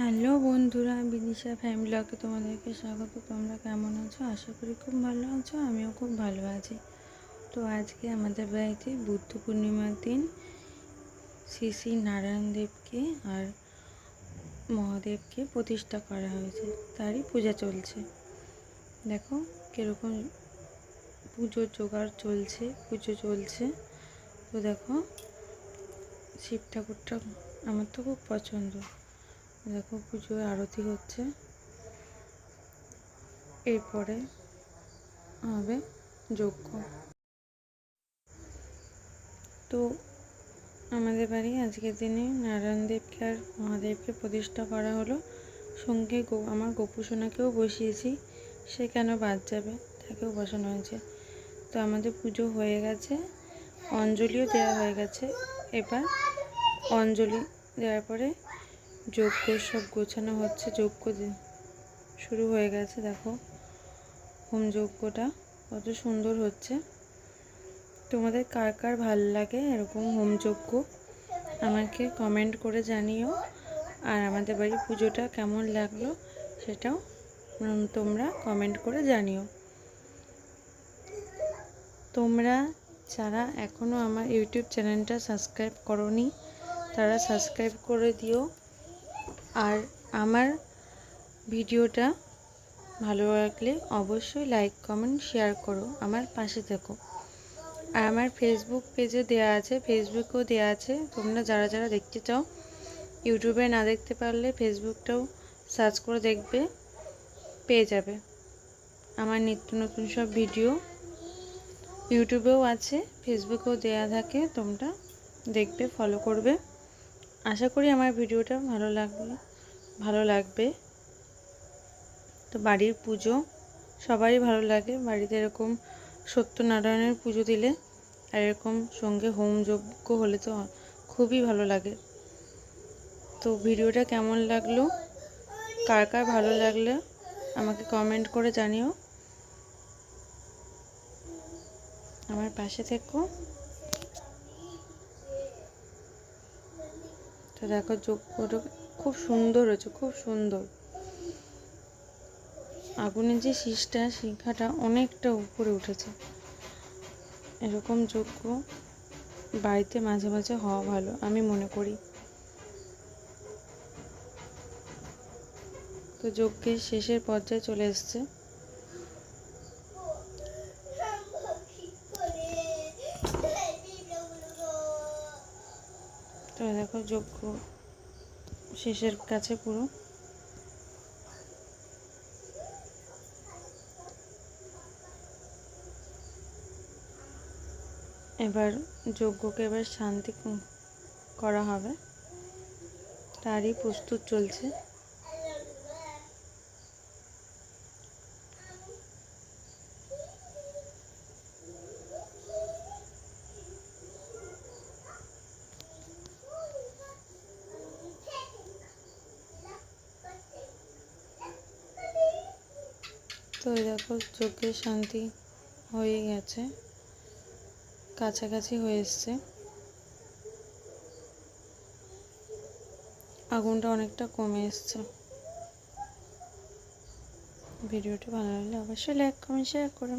Hello বন্ধুরা, Bidisha family ব্লগে তোমাদেরকে স্বাগত। তোমরা কেমন আছো? আশা করি খুব ভালো আছো, আমিও খুব ভালো আছি। তো আজকে আমাদের বাড়িতে বুদ্ধ পূর্ণিমার দিন। শ্রী শ্রী নারায়ণ দেবকে আর মহাদেবকে প্রতিষ্ঠা করা হয়েছে, তারই পূজা চলছে। দেখো কীরকম পুজোর জোগাড় চলছে, পুজো চলছে। তো দেখো, শিব ঠাকুরটা আমার তো খুব পছন্দ। দেখো পুজোয় আরতি হচ্ছে। এরপরে হবে যজ্ঞ। তো আমাদের বাড়ি আজকের দিনে নারায়ণ দেবকে আর মহাদেবকে প্রতিষ্ঠা করা হলো। সঙ্গে আমার গোপুসোনাকেও বসিয়েছি, সে কেন বাদ যাবে? তাকেও বসানো হয়েছে। তো আমাদের পুজো হয়ে গেছে, অঞ্জলিও দেওয়া হয়ে গেছে। এবার অঞ্জলি দেওয়ার পরে যজ্ঞ সব গোছানো হচ্ছে, যজ্ঞ শুরু হয়ে গেছে, দেখো। হোম যজ্ঞটা কত সুন্দর হচ্ছে। তোমাদের কার কার ভালো লাগে এরকম হোম যজ্ঞ? আমাকে কমেন্ট করে জানিও। আর আমাদের বাড়ির পুজোটা কেমন লাগল সেটাও তোমরা কমেন্ট করে জানিও। তোমরা যারা এখনও আমার ইউটিউব চ্যানেলটা সাবস্ক্রাইব করনি, তারা সাবস্ক্রাইব করে দিও। আর আমার ভিডিওটা ভালো লাগলে অবশ্যই লাইক, কমেন্ট, শেয়ার করো, আমার পাশে থেকো। আর আমার ফেসবুক পেজে দেওয়া আছে ফেসবুকেও দেওয়া আছে। তোমরা যারা যারা দেখতে চাও ইউটিউবে না দেখতে পারলে ফেসবুকটাও সার্চ করে দেখবে, পেয়ে যাবে। আমার নিত্য নতুন সব ভিডিও ইউটিউবেও আছে ফেসবুকেও দেয়া থাকে, তোমরা দেখবে ফলো করবে। আশা করি আমার ভিডিওটা ভালো লাগবে ভালো লাগবে। তো বাড়ির পুজো, সবারই ভালো লাগে। বাড়িতে এরকম সত্যনারায়ণের পুজো দিলে আর এরকম সঙ্গে হোম যজ্ঞ হলে তো খুবই ভালো লাগে। তো ভিডিওটা কেমন লাগল? কার কার ভালো লাগলে? আমাকে কমেন্ট করে জানিও। আমার পাশে থেকো। তো দেখো যোগ্যটা খুব সুন্দর হয়েছে, খুব সুন্দর। আগুনের যে শীষটা, শিখাটা অনেকটা উপরে উঠেছে। এরকম যোগ্য বাড়িতে মাঝে মাঝে হওয়া ভালো, আমি মনে করি। তো যজ্ঞের শেষের পর্যায়ে চলে এসছে। তো দেখো যজ্ঞ শেষের কাছে পুরো। এবার যজ্ঞকে এবার শান্তি করা হবে। তারই প্রস্তুত চলছে। তো দেখো চোখের শান্তি হয়ে গেছে, কাছাকাছি হয়ে এসছে। আগুনটা অনেকটা কমে এসছে। ভিডিওটি ভালো লাগলে অবশ্যই লাইক কমেন্ট শেয়ার করুন।